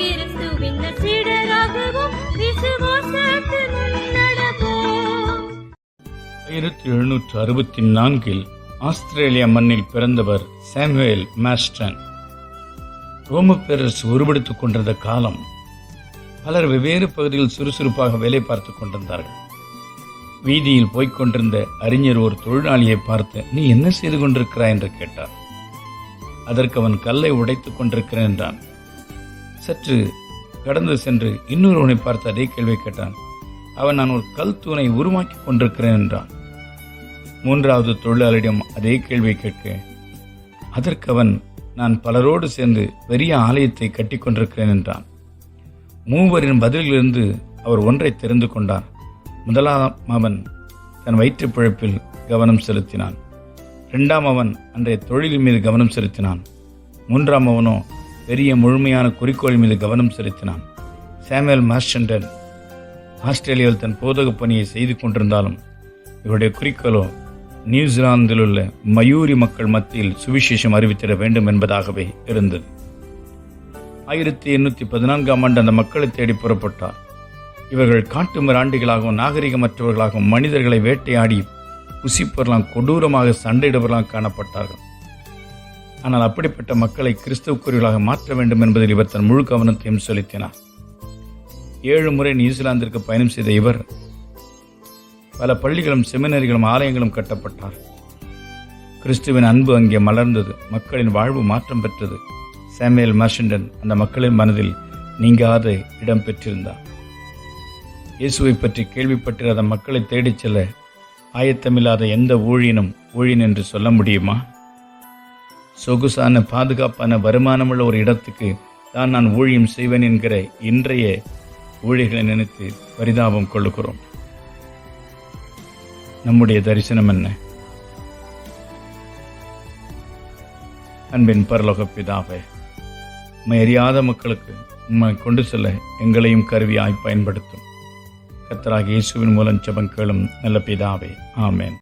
கிறிஸ்துவின் சீடராகவும் ஆயிரத்தி எழுநூற்று அறுபத்தி நான்கில் ஆஸ்திரேலிய மண்ணில் பிறந்தவர் சாமுவேல் மாஸ்டன். ரோம பேரரசு உருவெடுத்துக் கொண்டிருந்த காலம் பலர் வெவ்வேறு பகுதியில் சுறுசுறுப்பாக வேலை பார்த்துக் கொண்டிருந்தார்கள். வீதியில் போய்க் கொண்டிருந்த அறிஞர் ஒரு தொழிலாளியை பார்த்து நீ என்ன செய்து கொண்டிருக்கிறாய்? என்று கேட்டார். அதற்கு அவன் கல்லை உடைத்துக் கொண்டிருக்கிறேன் என்றான். சற்று கடந்து சென்று இன்னொருவனை பார்த்து அதே கேள்வி கேட்டான். அவன் நான் ஒரு கல் தூணை உருவாக்கி கொண்டிருக்கிறேன் என்றான். மூன்றாவது தொழிலாளியிடம் அதே கேள்வியை கேட்க அதற்கு அவன் நான் பலரோடு சேர்ந்து பெரிய ஆலயத்தை கட்டி கொண்டிருக்கிறேன் என்றான். மூவரின் பதிலிலிருந்து அவர் ஒன்றை தெரிந்து கொண்டார். முதலாம் அவன் தன் வயிற்று பிழைப்பில் கவனம் செலுத்தினான். இரண்டாம் அவன் அன்றைய தொழிலின் மீது கவனம் செலுத்தினான். மூன்றாம் அவனோ பெரிய முழுமையான குறிக்கோள் மீது கவனம் செலுத்தினான். சாமுவேல் மாஸ்டன்டன் ஆஸ்திரேலியாவில் தன் போதக பணியை செய்து கொண்டிருந்தாலும் இவருடைய குறிக்கோளோ நியூசிலாந்தில் உள்ள மயூரி மக்கள் மத்தியில் சுவிசேஷம் அறிவித்திட வேண்டும் என்பதாகவே இருந்தது. ஆயிரத்தி எண்ணூற்றி பதினான்காம் ஆண்டு அந்த மக்களை தேடி புறப்பட்டார். இவர்கள் காட்டு மிராண்டிகளாகவும் நாகரிகமற்றவர்களாகவும் மனிதர்களை வேட்டையாடி புசிப்பவர்களாம் கொடூரமாக சண்டையிடுவர்களாக காணப்பட்டார்கள். ஆனால் அப்படிப்பட்ட மக்களை கிறிஸ்துவுக்குரியவர்களாக மாற்ற வேண்டும் என்பதில் இவர் தன் முழு கவனத்தையும் செலுத்தினார். ஏழு முறை நியூசிலாந்திற்கு பயணம் செய்த இவர் பல பள்ளிகளும் செமினரிகளும் ஆலயங்களும் கட்டப்பட்டார். கிறிஸ்துவின் அன்பு அங்கே மலர்ந்தது. மக்களின் வாழ்வு மாற்றம் பெற்றது. சாமுவேல் மார்ஷண்டன் அந்த மக்களின் மனதில் நீங்காத இடம் பெற்றிருந்தார். இயேசுவை பற்றி கேள்விப்பட்டிராத மக்களை தேடிச் செல்ல ஆயத்தமில்லாத எந்த ஊழியனும் ஊழியன் என்று சொல்ல முடியுமா? சொகுசான பாதுகாப்பான வருமானமுள்ள ஒரு இடத்துக்கு தான் நான் ஊழியம் செய்வேன் என்கிற இன்றைய ஊழியர்களை நினைத்து பரிதாபம் கொள்ளுகிறோம். நம்முடைய தரிசனம் என்ன? அன்பின் பரலோக பிதாவே உண்மை அறியாத மக்களுக்கு உண்மை கொண்டு செல்ல எங்களையும் கருவியாய் பயன்படுத்தும். கத்தராக இயேசுவின் மூலம் செபம் கேளும் நல்ல பிதாவே ஆமேன்.